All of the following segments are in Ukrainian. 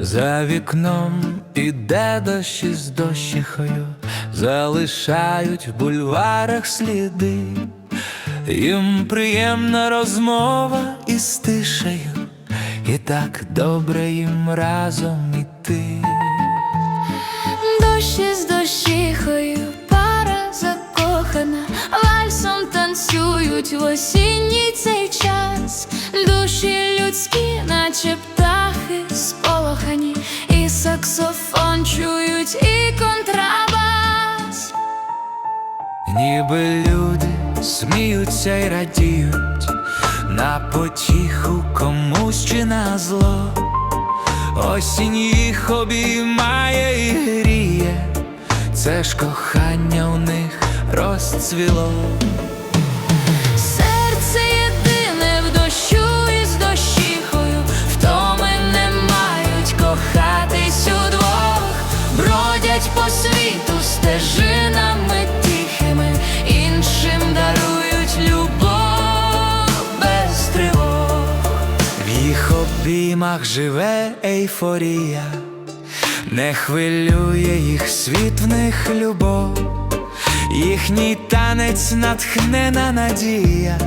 За вікном іде дощ із дощихою, залишають в бульварах сліди, їм приємна розмова із тишею, і так добре їм разом іти. Дощ із дощихою, пара закохана, вальсом танцюють в осінній цей час. Душі людські, наче чують, і контрабас. Ніби люди сміються й радіють на потіху комусь чи на зло. Осінь їх обіймає і гріє, це ж кохання у них розцвіло. В їх обіймах живе ейфорія, не хвилює їх світ в них любов, їхній танець натхнена надія,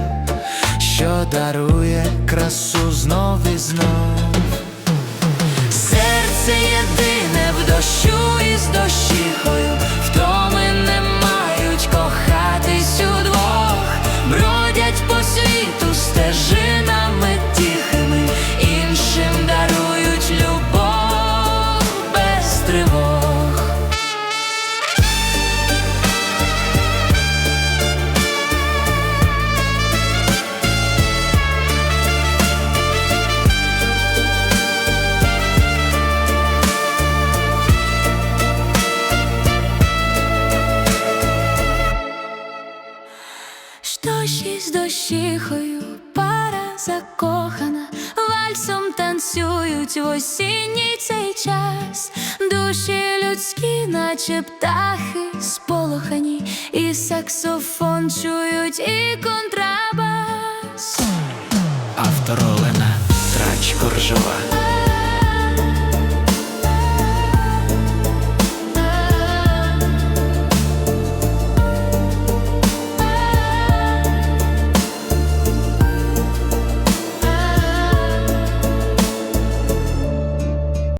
що дарує красу знов і знов. Дощихою, пара закохана, вальсом танцюють в осінній цей час. Душі людські, наче птахи сполохані, і саксофон чують, і контрабас. Автор Олена Трач Коржова.